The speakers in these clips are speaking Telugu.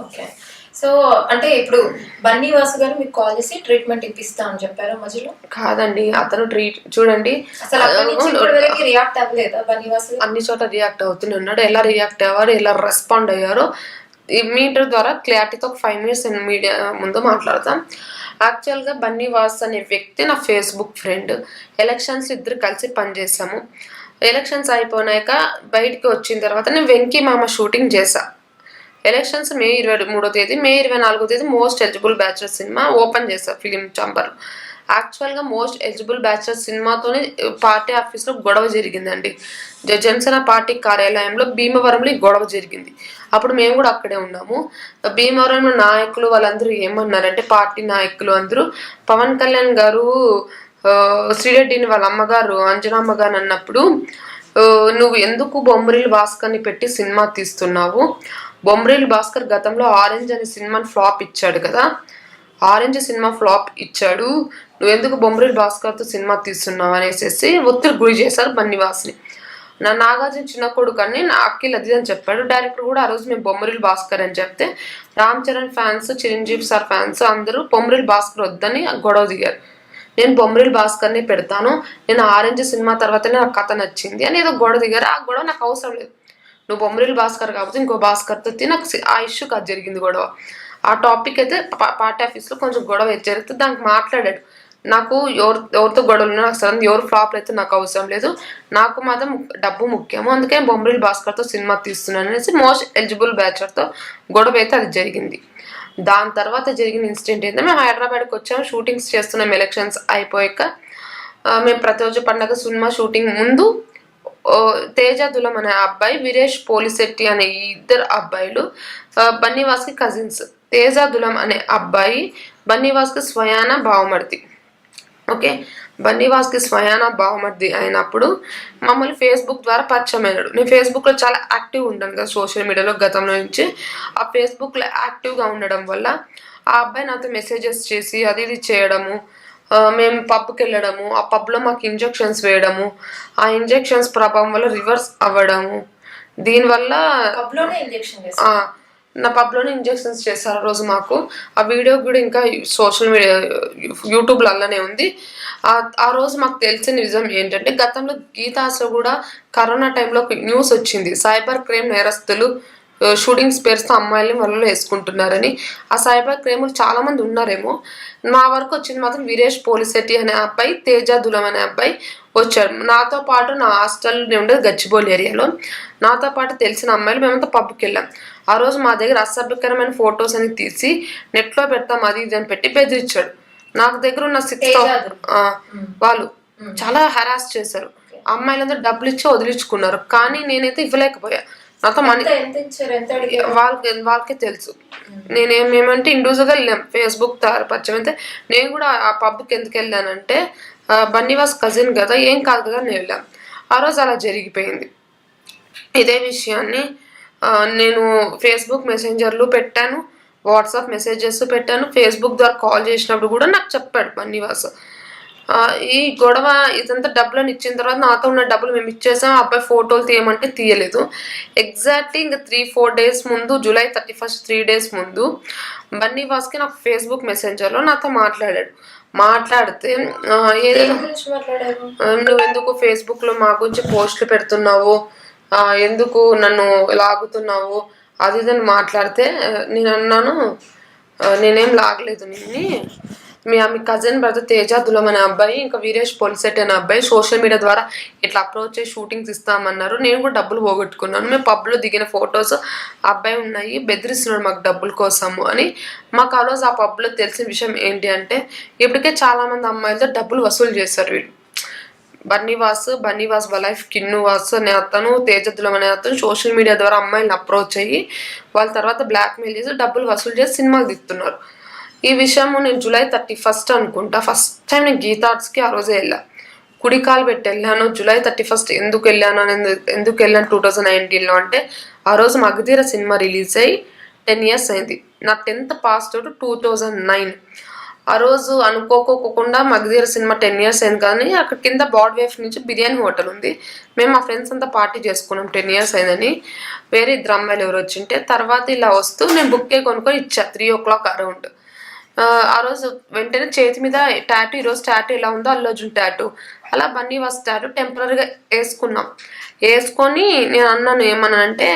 ఓకే సో అంటే ఇప్పుడు బన్నీ వాసు గారు మీకు కాల్ చేసి ట్రీట్మెంట్ ఇప్పిస్తా అని చెప్పారు మధ్యలో? కాదండి అతను ట్రీట్ చూడండి అసలు అక్కడి నుంచి రియాక్ట్ అవ్వలేదా బన్నీ వాసు గారు? అన్ని చోట్ల రియాక్ట్ అవుతూనే ఉన్నాడు ఎలా రియాక్ట్ అయ్యారు ఎలా రెస్పాండ్ అయ్యారో ఈ మీటర్ ద్వారా క్లారిటీతో ఒక ఫైవ్ మినిట్స్ నేను మీడియా ముందు మాట్లాడతాం. యాక్చువల్గా బన్నీ వాస్ అనే వ్యక్తి నా ఫేస్బుక్ ఫ్రెండ్ ఎలక్షన్స్ ఇద్దరు కలిసి పనిచేసాము ఎలక్షన్స్ అయిపోయినాక బయటికి వచ్చిన తర్వాత నేను వెంకీ మామ షూటింగ్ చేశా. ఎలక్షన్స్ మే ఇరవై మూడో తేదీ మే ఇరవై నాలుగో తేదీ most eligible bachelor cinema open చేశా ఫిలిం చాంబర్ యాక్చువల్గా మోస్ట్ ఎలిజిబుల్ బ్యాచులర్ సినిమాతోనే పార్టీ ఆఫీస్లో గొడవ జరిగిందండి. జ- జనసేన పార్టీ కార్యాలయంలో భీమవరంలో గొడవ జరిగింది. అప్పుడు మేము కూడా అక్కడే ఉన్నాము. భీమవరంలో నాయకులు వాళ్ళందరూ ఏమన్నారంటే పార్టీ నాయకులు అందరూ పవన్ కళ్యాణ్ గారు శ్రీరెడ్డిని వాళ్ళ అమ్మగారు అంజనమ్మ గారు అన్నప్పుడు నువ్వు ఎందుకు బొమ్మరిల్ భాస్కర్ని పెట్టి సినిమా తీస్తున్నావు? బొమ్మరిల్ భాస్కర్ గతంలో ఆరెంజ్ అనే సినిమాని ఫ్లాప్ ఇచ్చాడు కదా. ఆరెంజ్ సినిమా ఫ్లాప్ ఇచ్చాడు. నువ్వు ఎందుకు బొమ్మరిల్ భాస్కర్తో సినిమా తీస్తున్నావు అనేసి ఒత్తిడి గురి చేశారు బన్నివాస్ని. నా నాగార్జున చిన్న కొడుకు అని నా అఖిల్ అది అని చెప్పాడు. డైరెక్టర్ కూడా ఆ రోజు మేము బొమ్మరిల్ భాస్కర్ అని చెప్తే Ram Charan fans Chiranjeevi sir fans అందరూ బొమ్మరిల్ భాస్కర్ వద్దని గొడవ దిగారు. నేను బొమ్మరిల్ భాస్కర్ని పెడతాను. నేను ఆరెంజ్ సినిమా తర్వాతనే నాకు కథ నచ్చింది అని ఏదో గొడవ దిగారు. ఆ గొడవ నాకు అవసరం లేదు. నువ్వు బొమ్మరిల్ భాస్కర్ కాకపోతే ఇంకో భాస్కర్తో తి నాకు ఆ ఇష్యూ కాదు జరిగింది గొడవ. ఆ టాపిక్ అయితే పార్టీ ఆఫీస్లో కొంచెం గొడవ జరిగితే దానికి మాట్లాడాడు. నాకు ఎవరు ఎవరితో గొడవలు నాకు సడన్ ఎవరు ఫ్లాప్ అయితే నాకు అవసరం లేదు. నాకు మాత్రం డబ్బు ముఖ్యము. అందుకే బొమ్మరిల్ భాస్కర్తో సినిమా తీస్తున్నాను అనేసి మోస్ట్ ఎలిజిబుల్ బ్యాచర్తో గొడవ అయితే అది జరిగింది. దాని తర్వాత జరిగిన ఇన్సిడెంట్ ఏంటంటే మేము హైదరాబాద్కి వచ్చాము. షూటింగ్స్ చేస్తున్నాం. ఎలక్షన్స్ అయిపోయాక. మేము ప్రతిరోజు పండగ సినిమా షూటింగ్ ముందు తేజ దులం అనే అబ్బాయి వీరేష్ పోలిశెట్టి అనే ఇద్దరు అబ్బాయిలు బన్నీవాస్కి కజిన్స్. తేజ దులం అనే అబ్బాయి బన్నీవాస్కి స్వయాన బావమర్ది. ఓకే? బన్నీవాస్కి స్వయాన బావమర్ది అయినప్పుడు మమ్మల్ని ఫేస్బుక్ ద్వారా పరిచయం అయినాడు. నేను ఫేస్బుక్లో చాలా యాక్టివ్ ఉంటాను కదా సోషల్ మీడియాలో గతంలో నుంచి. ఆ ఫేస్బుక్లో యాక్టివ్గా ఉండడం వల్ల ఆ అబ్బాయి నాతో మెసేజెస్ చేసి అది ఇది చేయడము మేము పబ్కి వెళ్ళడము ఆ పబ్లో మాకు ఇంజెక్షన్స్ వేయడము ఆ ఇంజెక్షన్స్ ప్రభావం వల్ల రివర్స్ అవ్వడము. దీనివల్ల నా పబ్లోనే ఇంజెక్షన్స్ చేశారు ఆ రోజు మాకు. ఆ వీడియో కూడా ఇంకా సోషల్ మీడియా యూట్యూబ్లో అలానే ఉంది. ఆ రోజు మాకు తెలిసిన నిజం ఏంటంటే గతంలో గీతాస్లో కూడా కరోనా టైంలో ఒక న్యూస్ వచ్చింది. సైబర్ క్రైమ్ నేరస్తులు షూటింగ్స్ పేరుతో అమ్మాయిల్ని వాళ్ళు వేసుకుంటున్నారని. ఆ సైబర్ క్రైములు చాలా మంది ఉన్నారేమో. నా వరకు వచ్చింది మాత్రం వీరేష్ పోలిశెట్టి అనే అబ్బాయి తేజ దులం అనే అబ్బాయి వచ్చాడు నాతో పాటు నా హాస్టల్ ఉండేది గచ్చిబౌలి ఏరియాలో. నాతో పాటు తెలిసిన అమ్మాయిలు మేమంతా పబ్కి వెళ్ళాం. ఆ రోజు మా దగ్గర అసభ్యకరమైన ఫొటోస్ అని తీసి నెట్లో పెడతాం అది ఇది అని పెట్టి బెదిరించాడు నాకు దగ్గర ఉన్న సిక్స్. వాళ్ళు చాలా హరాస్ చేశారు. అమ్మాయిలందరూ డబ్బులు ఇచ్చి వదిలించుకున్నారు. కానీ నేనైతే ఇవ్వలేకపోయా. నాతో మనీ వాళ్ళకి వాళ్ళకే తెలుసు. నేనేం మేమంటే ఇండివిజువల్గా వెళ్ళాం. ఫేస్బుక్ ద్వారా పరిచయం. అయితే నేను కూడా ఆ పబ్కి ఎందుకు వెళ్ళానంటే బన్నీవాస్ కజిన్ కదా ఏం కాదు కదా నేను వెళ్ళాం. ఆ రోజు అలా జరిగిపోయింది. ఇదే విషయాన్ని నేను ఫేస్బుక్ మెసెంజర్లు పెట్టాను వాట్సాప్ మెసేజెస్ పెట్టాను ఫేస్బుక్ ద్వారా కాల్ చేసినప్పుడు కూడా నాకు చెప్పాడు బన్నీవాస్. ఈ గొడవ ఇదంతా డబ్బులను ఇచ్చిన తర్వాత నాతో ఉన్న డబ్బులు మేము ఇచ్చేసాం. అబ్బాయి ఫోటోలు తీయమంటే తీయలేదు. ఎగ్జాక్ట్లీ ఇంకా త్రీ ఫోర్ డేస్ ముందు July thirty first three days ముందు బన్నీవాస్కి నాకు ఫేస్బుక్ మెసెంజర్లో నాతో మాట్లాడాడు. మాట్లాడితే ఏదైనా నువ్వు ఎందుకు ఫేస్బుక్లో మా గురించి పోస్టులు పెడుతున్నావు? ఎందుకు నన్ను లాగుతున్నావు? అది ఇది అని మాట్లాడితే నేను అన్నాను నేనేం లాగలేదు నిన్ని. మీ మీ కజిన్ బ్రదర్ తేజ దులం అనే అబ్బాయి ఇంకా వీరేష్ పొలిసెట్ అనే అబ్బాయి సోషల్ మీడియా ద్వారా ఇట్లా అప్రోచ్ చేసి షూటింగ్స్ ఇస్తామన్నారు. నేను కూడా డబ్బులు పోగొట్టుకున్నాను. మేము పబ్లో దిగిన ఫొటోస్ అబ్బాయి ఉన్నాయి బెదిరిస్తున్నాడు మాకు డబ్బుల కోసము అని. మాకు ఆ రోజు ఆ పబ్లో తెలిసిన విషయం ఏంటి అంటే ఇప్పటికే చాలామంది అమ్మాయిలతో డబ్బులు వసూలు చేశారు వీళ్ళు. బన్నీవాస్ బన్నీవాస్ వలైఫ్ కిన్నువాస్ అనే అతను తేజద్దులం అనే అతను సోషల్ మీడియా ద్వారా అమ్మాయిలను అప్రోచ్ అయ్యి వాళ్ళ తర్వాత బ్లాక్మెయిల్ చేసి డబ్బులు వసూలు చేసి సినిమాలు తీస్తున్నారు. ఈ విషయము నేను జూలై థర్టీ ఫస్ట్ అనుకుంటా. ఫస్ట్ టైం నేను గీతార్ట్స్కి ఆ రోజే వెళ్ళా కుడికాలు పెట్టి వెళ్ళాను. జూలై థర్టీ ఫస్ట్ ఎందుకు వెళ్ళాను అని ఎందుకు వెళ్ళాను టూ థౌజండ్ నైన్టీన్లో అంటే ఆ రోజు మగధీర సినిమా రిలీజ్ అయ్యి టెన్ ఇయర్స్ అయింది. నా tenth pass out two thousand nine. ఆ రోజు అనుకోకోకుండా మగధీర సినిమా టెన్ ఇయర్స్ అయింది కానీ అక్కడ కింద బాడ్ వేఫ్ నుంచి బిర్యానీ హోటల్ ఉంది. మేము మా ఫ్రెండ్స్ అంతా పార్టీ చేసుకున్నాం టెన్ ఇయర్స్ అయిందని. వేరే ఇద్దరు అమ్మాయిలు ఎవరు వచ్చింటే తర్వాత ఇలా వస్తూ నేను బుక్కే కొనుక్కొని ఇచ్చా. Three o'clock around. ఆ, రోజు వెంటనే చేతి మీద టాటూ ఈరోజు టాటూ ఎలా ఉందో అల్లోజు టాటూ. అలా బన్నీ వాస్ టాటూ టెంపరీగా వేసుకున్నాం. వేసుకొని నేను అన్నాను ఏమన్నానంటే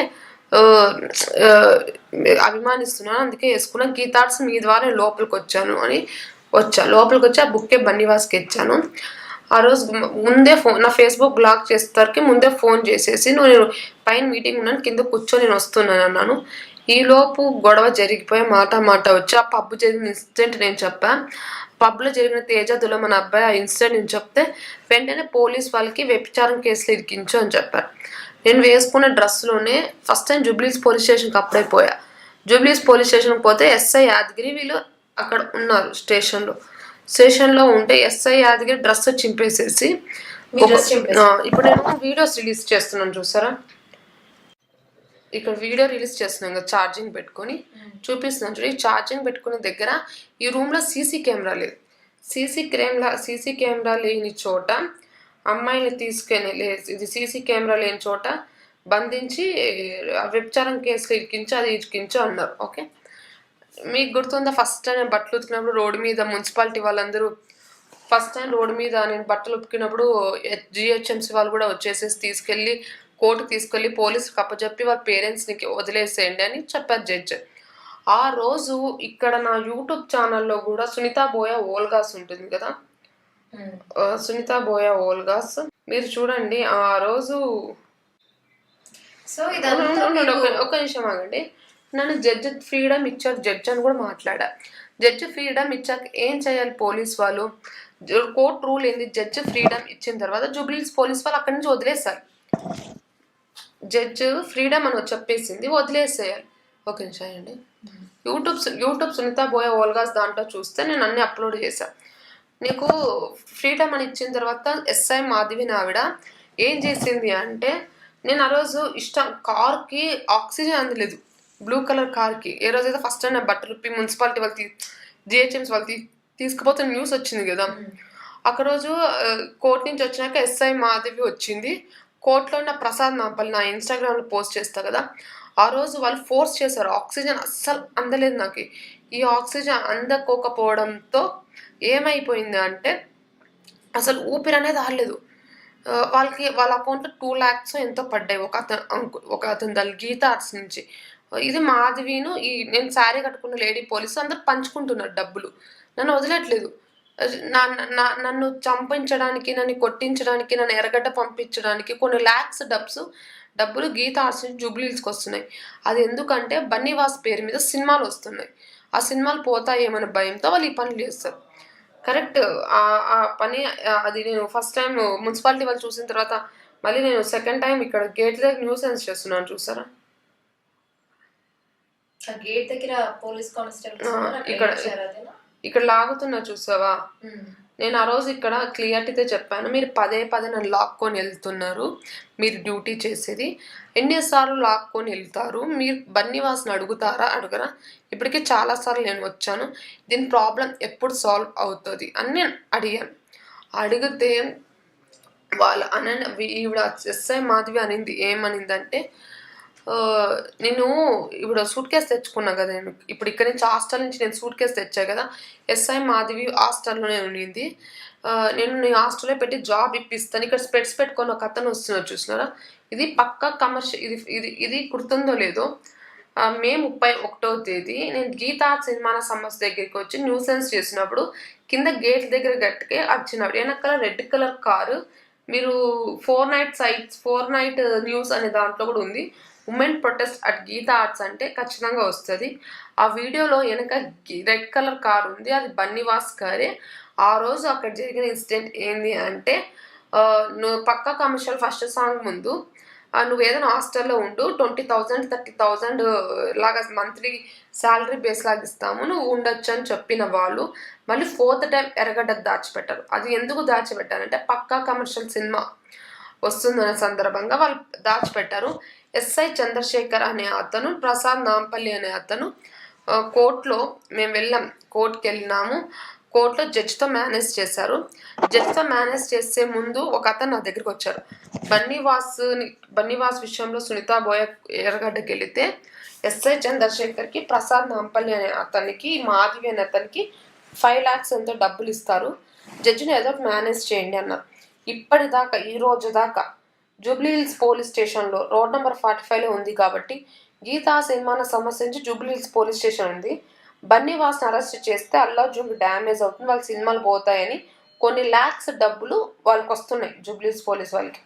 అభిమానిస్తున్నాను అందుకే వేసుకున్నా గీతార్ట్స్ మీ ద్వారా నేను లోపలికి వచ్చాను అని వచ్చా. లోపలికి వచ్చి ఆ బుక్కే బన్నీవాస్కి ఇచ్చాను. ఆ రోజు ముందే ఫోన్ నా ఫేస్బుక్ బ్లాక్ చేసేసరికి ముందే ఫోన్ చేసేసి నువ్వు నేను పైన మీటింగ్ ఉన్నాను కింద కూర్చొని నేను వస్తున్నాను అన్నాను. ఈ లోపు గొడవ జరిగిపోయి మాట మాట వచ్చి ఆ పబ్బు జరిగిన ఇన్సిడెంట్ నేను చెప్పా. పబ్లో జరిగిన తేజ దుల మన అబ్బాయి ఆ ఇన్సిడెంట్ నేను చెప్తే వెంటనే పోలీస్ వాళ్ళకి వ్యభిచారం కేసులు ఇరికించు అని చెప్పారు నేను వేసుకున్న డ్రెస్లోనే ఫస్ట్ టైం జూబ్లీస్ పోలీస్ స్టేషన్కి అప్పుడే పోయా. జూబ్లీస్ పోలీస్ స్టేషన్కి పోతే ఎస్ఐ యాదగిరి వీళ్ళు అక్కడ ఉన్నారు స్టేషన్లో స్టేషన్లో ఉంటే ఎస్ఐ యాదగిరి డ్రెస్ చింపేసేసి ఇప్పుడు నేను వీడియోస్ రిలీజ్ చేస్తున్నాను చూసారా? ఇక్కడ వీడియో రిలీజ్ చేస్తున్నాం కదా ఛార్జింగ్ పెట్టుకొని. చూపిస్తున్నాను చూడండి ఛార్జింగ్ పెట్టుకునే దగ్గర ఈ రూమ్లో సీసీ కెమెరా లేదు. సీసీ కెమెరా సీసీ కెమెరా లేని చోట అమ్మాయిని తీసుకెళ్ళి లే- ఇది సీసీ కెమెరా లేని చోట బంధించి వ్యభిచారం కేసులు ఇరికించి అది ఇరికించు అన్నారు. ఓకే? మీకు గుర్తుందా? ఫస్ట్ టైం నేను బట్టలు ఉతికినప్పుడు రోడ్డు మీద మున్సిపాలిటీ వాళ్ళందరూ ఫస్ట్ టైం రోడ్డు మీద నేను బట్టలు ఉతికినప్పుడు జిహెచ్ఎంసీ వాళ్ళు కూడా వచ్చేసేసి తీసుకెళ్ళి కోర్టుకు తీసుకెళ్ళి పోలీసులకు అప్పచెప్పి వాళ్ళ పేరెంట్స్ని వదిలేసేయండి అని చెప్పారు జడ్జ్ ఆ రోజు ఇక్కడ నా యూట్యూబ్ ఛానల్లో కూడా సునీత బోయా ఓల్గాస్ ఉంటుంది కదా? ఆ, సునీత బోయా ఓల్గాస్. మీరు చూడండి ఆ రోజు సో ఒక- నిమిషం ఆగండి. నన్ను జడ్జి ఫ్రీడమ్ ఇచ్చారు జడ్జి అని కూడా మాట్లాడా. జడ్జి ఫ్రీడమ్ ఇచ్చాక ఏం చేయాలి పోలీస్ వాళ్ళు? కోర్ట్ రూల్ ఏంది? జడ్జి ఫ్రీడమ్ ఇచ్చిన తర్వాత జూబ్లీస్ పోలీస్ వాళ్ళు అక్కడి నుంచి వదిలేసారు జడ్జ్ ఫ్రీడమ్ అని చెప్పేసింది వదిలేసేయాలి. ఒక నిమిషం అండి యూట్యూబ్ యూట్యూబ్ సునీత బోయే ఓల్గాస్ దాంట్లో చూస్తే నేను అన్ని అప్లోడ్ చేశా. నీకు ఫ్రీడమ్ అని ఇచ్చిన తర్వాత ఎస్ఐ మాధవి ఆవిడ ఏం చేసింది అంటే నేను ఆ రోజు ఇష్టం కార్కి ఆక్సిజన్ అందలేదు. బ్లూ కలర్ కార్కి. ఏ రోజైతే ఫస్ట్ టైం నా బట్టలు ఉప్పి మున్సిపాలిటీ వాళ్ళు జిహెచ్ఎంసీ వాళ్ళు తీ తీసుకుపోతే న్యూస్ వచ్చింది కదా. ఒక రోజు కోర్టు నుంచి వచ్చినాక ఎస్ఐ మాధవి వచ్చింది. కోర్టులో ఉన్న ప్రసాద్ నాపల్లి నా ఇన్స్టాగ్రామ్లో పోస్ట్ చేస్తా కదా ఆ రోజు వాళ్ళు ఫోర్స్ చేశారు ఆక్సిజన్ అస్సలు అందలేదు నాకు. ఈ ఆక్సిజన్ అందకోకపోవడంతో ఏమైపోయింది అంటే అసలు ఊపిరి అనేది ఆడలేదు వాళ్ళకి వాళ్ళ అకౌంట్లో టూ ల్యాక్స్ ఎంతో పడ్డాయి ఒక అతను ఒక అతని దాని గీత ఆర్ట్స్ నుంచి. ఇది మాధవిను ఈ నేను శారీ కట్టుకున్న లేడీ పోలీసు అందరు పంచుకుంటున్నారు డబ్బులు. నన్ను వదిలేట్లేదు నన్ను చంపించడానికి నన్ను కొట్టించడానికి నన్ను ఎర్రగడ్డ పంపించడానికి కొన్ని ల్యాక్స్ డబ్స్ డబ్బులు గీత ఆర్ట్స్ నుంచి జూబ్లీస్కి వస్తున్నాయి. అది ఎందుకంటే బన్నీవాస్ పేరు మీద సినిమాలు వస్తున్నాయి. ఆ సినిమాలు పోతాయేమనే భయంతో వాళ్ళు ఈ పనులు చేస్తారు. కరెక్ట్. ఆ- పని అది నేను ఫస్ట్ టైం మున్సిపాలిటీ వాళ్ళు చూసిన తర్వాత మళ్ళీ నేను సెకండ్ టైం ఇక్కడ గేట్ దగ్గర న్యూస్ సెన్స్ చేస్తున్నాను చూసారా? గేట్ దగ్గర పోలీస్ అక్కడ ఇక్కడ-? ఇక్కడ లాగుతున్నా చూసావా? నేను ఆ రోజు ఇక్కడ క్లియర్టీతో చెప్పాను. మీరు పదే పదే నన్ను లాక్కొని వెళ్తున్నారు. మీరు డ్యూటీ చేసేది. ఎన్నిసార్లు లాక్కొని వెళ్తారు? మీరు బన్నీవాసని అడుగుతారా? అడగరా? ఇప్పటికే చాలాసార్లు నేను వచ్చాను. దీని ప్రాబ్లం ఎప్పుడు సాల్వ్ అవుతుంది? అని నేను అడిగాను. అడిగితే వాళ్ళు అన ఈవిడ ఎస్ఐ మాధవి అనింది. ఏమనిందంటే నేను ఇప్పుడు సూట్ కేసు తెచ్చుకున్నా కదా నేను. ఇప్పుడు ఇక్కడ నుంచి హాస్టల్ నుంచి నేను సూట్ కేసు తెచ్చా కదా. ఎస్ఐ మాధవి హాస్టల్లోనే ఉండింది. నేను నీ హాస్టల్లో పెట్టి జాబ్ ఇప్పిస్తాను. ఇక్కడ స్పెట్స్ పెట్టుకొని ఒక అతను వస్తున్నారు చూసినారా? ఇది పక్కా కమర్షియల్ ఇది ఇది ఇది గుర్తుందో లేదో. మే ముప్పై ఒకటో తేదీ నేను గీతా సినిమాన సమస్య దగ్గరికి వచ్చి న్యూసెన్స్ చేసినప్పుడు కింద గేట్ దగ్గర గట్టికే వచ్చినప్పుడు వెనకాల రెడ్ కలర్ కారు. మీరు four night sites four night news అనే దాంట్లో కూడా ఉంది. Women protest at Geetha Arts అంటే ఖచ్చితంగా వస్తుంది. ఆ వీడియోలో వెనక రెడ్ కలర్ కార్ ఉంది అది బన్నీవాస్ కారే ఆ రోజు అక్కడ జరిగిన ఇన్సిడెంట్ ఏంది అంటే నువ్వు పక్కా కమర్షియల్ ఫస్ట్ సాంగ్ ముందు నువ్వు ఏదైనా హాస్టల్లో ఉండు ట్వంటీ థౌజండ్ థర్టీ థౌజండ్ లాగా మంత్లీ శాలరీ బేస్ లాగా ఇస్తాము నువ్వు ఉండొచ్చు అని చెప్పిన వాళ్ళు మళ్ళీ ఫోర్త్ టైం ఎర్రగడ్డ దాచిపెట్టారు. అది ఎందుకు దాచిపెట్టారంటే పక్కా కమర్షియల్ సినిమా. వస్తుందనే సందర్భంగా వాళ్ళు దాచిపెట్టారు. ఎస్ఐ చంద్రశేఖర్ అనే అతను ప్రసాద్ నాంపల్లి అనే అతను కోర్టులో మేము వెళ్ళాం కోర్టుకి వెళ్ళినాము. కోర్టులో జడ్జితో మేనేజ్ చేశారు. జడ్జితో మేనేజ్ చేసే ముందు ఒక అతను నా దగ్గరికి వచ్చారు బన్నీవాస్ బన్నీవాస్ విషయంలో సునీత బోయ ఎర్రగడ్డకి వెళితే ఎస్ఐ చంద్రశేఖర్కి ప్రసాద్ నాంపల్లి అనే అతనికి మాధవి అనే అతనికి ఫైవ్ ల్యాక్స్ ఎంతో డబ్బులు ఇస్తారు. జడ్జిని ఏదో మేనేజ్ చేయండి అన్నారు. ఇప్పటిదాకా ఈ రోజు దాకా జూబ్లీ హిల్స్ పోలీస్ స్టేషన్లో రోడ్ నెంబర్ ఫార్టీ ఫైవ్లో ఉంది కాబట్టి గీతా సినిమాను సమస్యించి జూబ్లీ హిల్స్ పోలీస్ స్టేషన్ ఉంది. బన్నీ వాస్ని అరెస్ట్ చేస్తే అల్లార్జున్కి డ్యామేజ్ అవుతుంది. వాళ్ళ సినిమాలు పోతాయని కొన్ని ల్యాక్స్ డబ్బులు వాళ్ళకి వస్తున్నాయి జూబ్లీ హిల్స్ పోలీస్ వాళ్ళకి.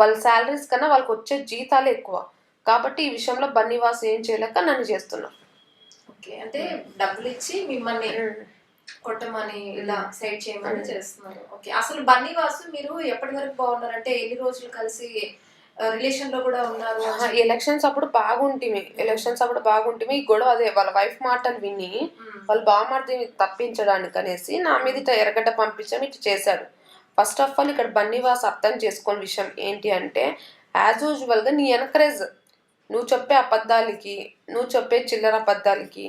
వాళ్ళ శాలరీస్ కన్నా వాళ్ళకి వచ్చే జీతాలే ఎక్కువ. కాబట్టి ఈ విషయంలో బన్నీవాస్ ఏం చేయలేక నన్ను చేస్తున్నారు. ఓకే అంటే డబ్బులు ఇచ్చి మిమ్మల్ని కొట్టమని ఇలా సైడ్ చేయమని చేస్తున్నారు. ఓకే. అసలు బన్నీ వాసు మీరు ఎప్పటి వరకు బాగున్నారు? అంటే ఎన్ని రోజులు కలిసి రిలేషన్లో కూడా ఉన్నారు? ఎలక్షన్స్ అప్పుడు బాగుంటిమి. ఎలక్షన్స్ అప్పుడు బాగుంటిమి. గొడవ అదే వాళ్ళ వైఫ్ మాటలు విని. వాళ్ళు బామర్దిని తప్పించడానికి అనేసి నా మీద ఇట్లా ఎర్రగడ్డ పంపించడం ఇట్లా చేశాడు ఫస్ట్ ఆఫ్ ఆల్ ఇక్కడ బన్నీవాస్ అర్థం చేసుకున్న విషయం ఏంటి అంటే యాజ్ యూజువల్గా నీ ఎన్కరేజ్ నువ్వు చెప్పే అబద్ధాలకి నువ్వు చెప్పే చిల్లర అబద్ధాలకి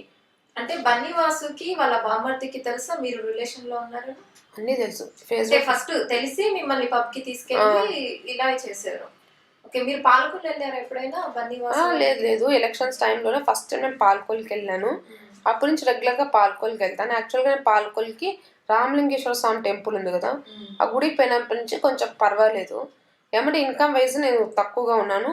అంటే బన్నీ వాసుకి వాళ్ళ బామర్దికి తెలుసా మీరు రిలేషన్లో ఉన్నారు అన్నీ తెలుసు. ఫేస్బుక్ ఫస్ట్ తెలిసి మిమ్మల్ని పబ్కి తీసుకెళ్ళి ఇలా చేశారు. ఓకే మీరు పాలకులు వెళ్ళారు ఎప్పుడైనా బన్నీ వాసు లేదు లేదు. ఎలక్షన్స్ టైంలోనే ఫస్ట్ నేను పాల్కోల్కి వెళ్ళాను. అప్పటి నుంచి రెగ్యులర్గా పాల్కోల్కి వెళ్తాను. యాక్చువల్గా నేను పాల్కోల్కి రామలింగేశ్వర స్వామి టెంపుల్ ఉంది కదా ఆ గుడి పోయినప్పటి నుంచి కొంచెం పర్వాలేదు. ఏమంటే ఇన్కమ్ వైజ్ నేను తక్కువగా ఉన్నాను.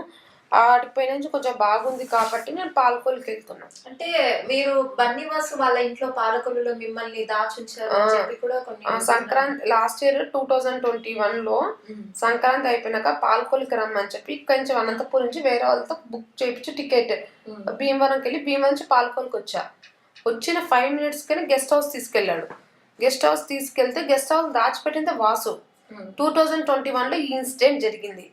ఆడిపోయిన నుంచి కొంచెం బాగుంది కాబట్టి నేను పాల్కోల్కి వెళ్తున్నాను అంటే మీరు బన్నీవాసు వాళ్ళ ఇంట్లో పాలకులలో మిమ్మల్ని దాచుంచారు Sankranti last year two thousand twenty వన్లో. సంక్రాంతి అయిపోయినాక పాల్కోల్కి రమ్మని చెప్పి ఇక్కడి నుంచి అనంతపురం నుంచి వేరే వాళ్ళతో బుక్ చేయించి టికెట్. భీమవరంకి వెళ్ళి భీమవరం నుంచి పాల్కోల్కి వచ్చా. వచ్చిన ఫైవ్ మినిట్స్ కని గెస్ట్ హౌస్ తీసుకెళ్ళాడు. గెస్ట్ హౌస్ తీసుకెళ్తే గెస్ట్ హౌస్ దాచిపెట్టింది వాసు. టూ థౌజండ్ ట్వంటీ వన్లో ఈ ఇన్సిడెంట్ జరిగింది.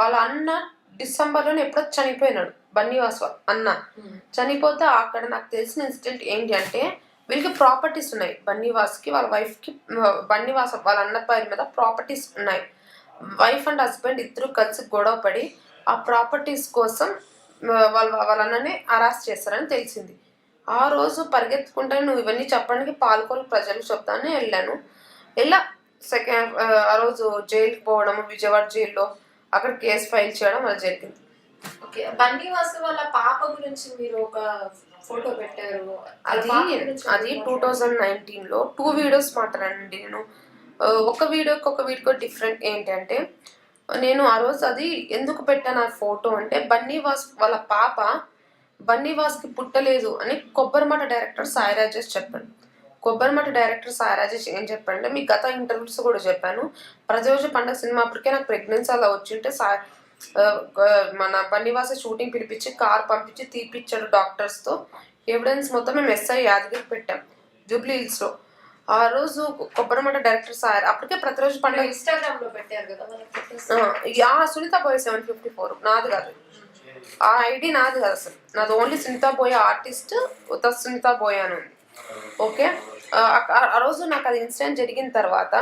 వాళ్ళ అన్న డిసెంబర్లోనే ఎప్పుడో చనిపోయినాడు బన్నీవాస్ అన్న. ఉమ్. చనిపోతే అక్కడ నాకు తెలిసిన ఇన్సిడెంట్ ఏంటి అంటే వీళ్ళకి ప్రాపర్టీస్ ఉన్నాయి. బన్నీవాస్కి వాళ్ళ వైఫ్కి బన్నీవాస్ వాళ్ళ అన్న పేరు మీద ప్రాపర్టీస్ ఉన్నాయి. వైఫ్ అండ్ హస్బెండ్ ఇద్దరు కలిసి గొడవ పడి ఆ ప్రాపర్టీస్ కోసం వాళ్ళ వాళ్ళ అన్నని అరెస్ట్ చేస్తారని తెలిసింది. ఆ రోజు పరిగెత్తుకుంటే నువ్వు ఇవన్నీ చెప్పడానికి పాల్గొని ప్రజలు చెప్తానని వెళ్ళాను. వెళ్ళా సెకండ్ ఆ రోజు జైలుకి పోవడం విజయవాడ జైల్లో అక్కడ కేసు ఫైల్ చేయడం అలా జరిగింది. ఓకే బన్నీవాసు వాళ్ళ పాప గురించి మీరు ఒక ఫోటో పెట్టారు. అది అది టూ థౌజండ్ నైన్టీన్లో టూ వీడియోస్ మాట్లాడండి నేను. ఒక వీడియోకి ఒక వీడియో డిఫరెంట్ ఏంటంటే నేను ఆ రోజు అది ఎందుకు పెట్టాను ఆ ఫోటో అంటే బన్నీవాస్ వాళ్ళ పాప బన్నీవాస్కి పుట్టలేదు అని కొబ్బరిమట డైరెక్టర్ సాయి రాజేష్ చెప్పాడు. కొబ్బరిమట డైరెక్టర్ సాయి రాజేష్ ఏం చెప్పాడంటే మీ గత ఇంటర్వ్యూస్ కూడా చెప్పాను. ప్రతిరోజు పండగ సినిమా అప్పటికే నాకు ప్రెగ్నెన్సీ అలా వచ్చింటే ఆ, మన బన్నీవాస షూటింగ్ పిలిపించి కార్ పంపించి తీపిచ్చాడు డాక్టర్స్తో ఎవిడెన్స్ మొత్తం మేము ఎస్ఐ యాదగిరి పెట్టాం జూబ్లీ హిల్స్లో ఆ రోజు కొబ్బరిమట డైరెక్టర్ సార్ అప్పటికే ప్రతిరోజు పండుగ ఇన్స్టాగ్రామ్లో పెట్టారు కదా ఆ, Sunitha Boya seven fifty four నాది కాదు. ఆ ఐడి నాది కాదు అసలు. నాది ఓన్లీ సునీత బోయ్ ఆర్టిస్ట్ ఉత్త సునీత బోయ్ అని ఉంది. ఓకే ఆ, రోజు నాకు అది ఇన్సిడెంట్ జరిగిన తర్వాత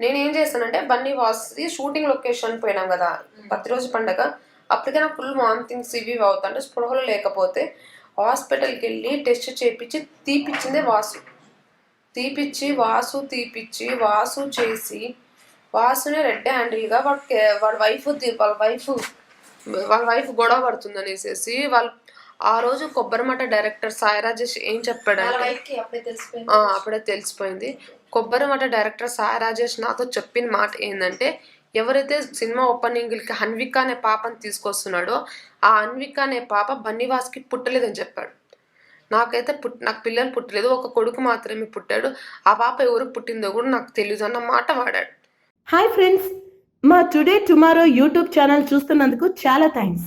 నేను ఏం చేశానంటే బన్నీ వాస్ది షూటింగ్ లొకేషన్ పోయినాం కదా ప్రతిరోజు పండగ. అప్పటికే నాకు ఫుల్ వామిటింగ్స్ ఇవి అవుతుంటే స్పృహలు లేకపోతే హాస్పిటల్కి వెళ్ళి టెస్ట్ చేయించి తీపిచ్చిందే వాసు. తీపిచ్చి వాసు తీపిచ్చి వాసు చేసి వాసుని రెడ్ హ్యాండిల్గా వాడికి వాడి వైఫ్ వాళ్ళ వైఫ్ వాళ్ళ వైఫ్ గొడవ పడుతుంది అనేసి వాళ్ళు ఆ రోజు కొబ్బరిమట డైరెక్టర్ సాయి రాజేష్ ఏం చెప్పాడంటే కి అప్పుడే తెలిసిపోయింది. ఆ, అప్పుడే తెలిసిపోయింది. కొబ్బరిమట డైరెక్టర్ సాయి రాజేష్ నాతో చెప్పిన మాట ఏంటంటే ఎవరైతే సినిమా ఓపెనింగ్కి హన్విక అనే పాపని తీసుకొస్తున్నాడో ఆ హన్విక అనే పాప బన్నీవాస్కి పుట్టలేదని చెప్పాడు. నాకైతే పుట్ నాకు పిల్లలు పుట్టలేదు ఒక కొడుకు మాత్రమే పుట్టాడు. ఆ పాప ఎవరికి పుట్టిందో కూడా నాకు తెలియదు అన్న మాట వాడాడు. హాయ్ ఫ్రెండ్స్ మా టుడే టుమారో యూట్యూబ్ ఛానల్ చూస్తున్నందుకు చాలా థ్యాంక్స్